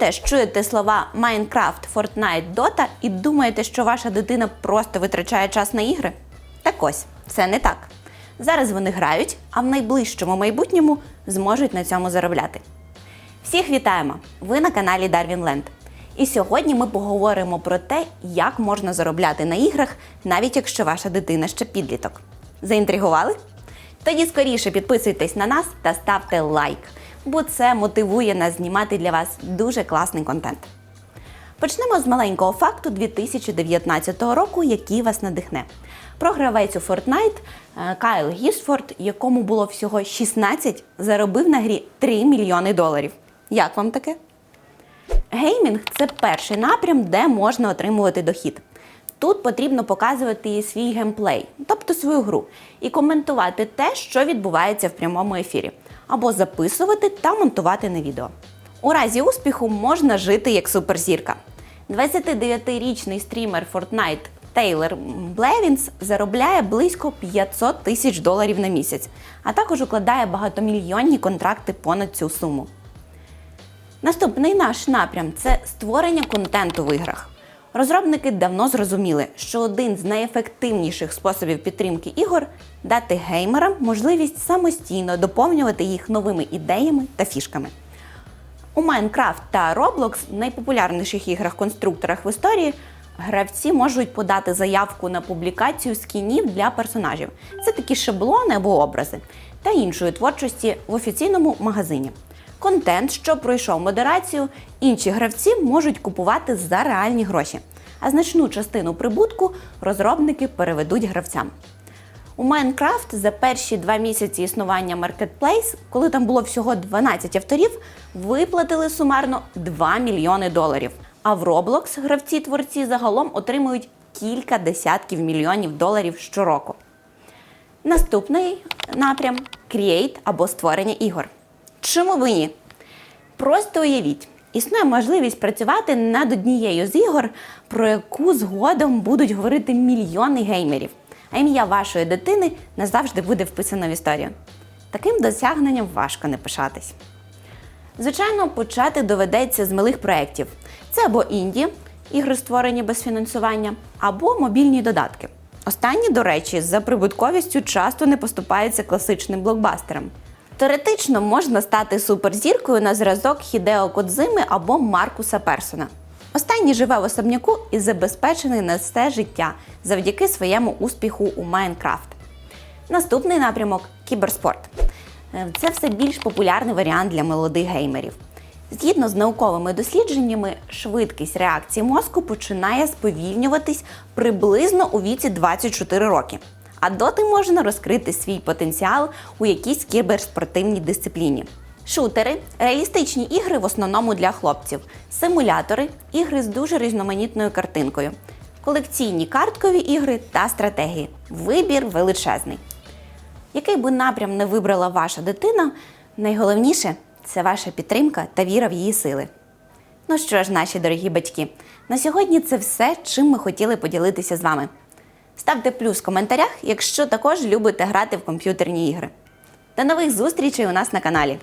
теж чуєте слова Майнкрафт, Fortnite, Dota і думаєте, що ваша дитина просто витрачає час на ігри? Так ось, це не так. Зараз вони грають, а в найближчому майбутньому зможуть на цьому заробляти. Всіх вітаємо! Ви на каналі Darwin Land. І сьогодні ми поговоримо про те, як можна заробляти на іграх, навіть якщо ваша дитина ще підліток. Заінтригували? Тоді скоріше підписуйтесь на нас та ставте лайк, бо це мотивує нас знімати для вас дуже класний контент. Почнемо з маленького факту 2019 року, який вас надихне. Про гравець у Fortnite е, Кайл Гісфорд, якому було всього 16, заробив на грі 3 мільйони доларів. Як вам таке? Геймінг це перший напрям, де можна отримувати дохід. Тут потрібно показувати свій геймплей, тобто свою гру, і коментувати те, що відбувається в прямому ефірі, або записувати та монтувати на відео. У разі успіху можна жити як суперзірка. 29-річний стрімер Fortnite Тейлор Блевінс заробляє близько 500 тисяч доларів на місяць, а також укладає багатомільйонні контракти понад цю суму. Наступний наш напрям це створення контенту в іграх. Розробники давно зрозуміли, що один з найефективніших способів підтримки ігор дати геймерам можливість самостійно доповнювати їх новими ідеями та фішками. У Minecraft та Roblox, найпопулярніших іграх-конструкторах в історії, гравці можуть подати заявку на публікацію скінів для персонажів. Це такі шаблони або образи та іншої творчості в офіційному магазині. Контент, що пройшов модерацію, інші гравці можуть купувати за реальні гроші, а значну частину прибутку розробники переведуть гравцям. У Майнкрафт за перші два місяці існування Marketplace, коли там було всього 12 авторів, виплатили сумарно 2 мільйони доларів. А в Roblox гравці-творці загалом отримують кілька десятків мільйонів доларів щороку. Наступний напрям Create або створення ігор. Чому б ні? Просто уявіть, існує можливість працювати над однією з ігор, про яку згодом будуть говорити мільйони геймерів, а ім'я вашої дитини назавжди буде вписано в історію. Таким досягненням важко не пишатись. Звичайно, почати доведеться з малих проєктів. Це або інді, ігри створені без фінансування, або мобільні додатки. Останні, до речі, за прибутковістю часто не поступаються класичним блокбастерам. Теоретично можна стати суперзіркою на зразок Хідео Кодзими або Маркуса Персона. Останній живе в особняку і забезпечений на все життя завдяки своєму успіху у Майнкрафт. Наступний напрямок кіберспорт. Е, Це все більш популярний варіант для молодих геймерів. Згідно з науковими дослідженнями, швидкість реакції мозку починає сповільнюватись приблизно у віці 24 роки. А доти можна розкрити свій потенціал у якійсь кіберспортивній дисципліні. Шутери реалістичні ігри в основному для хлопців, симулятори ігри з дуже різноманітною картинкою, колекційні карткові ігри та стратегії. Вибір величезний. Який би напрям не вибрала ваша дитина, найголовніше це ваша підтримка та віра в її сили. Ну що ж, наші дорогі батьки, на сьогодні це все, чим ми хотіли поділитися з вами. Ставте плюс в коментарях, якщо також любите грати в комп'ютерні ігри. До нових зустрічей у нас на каналі.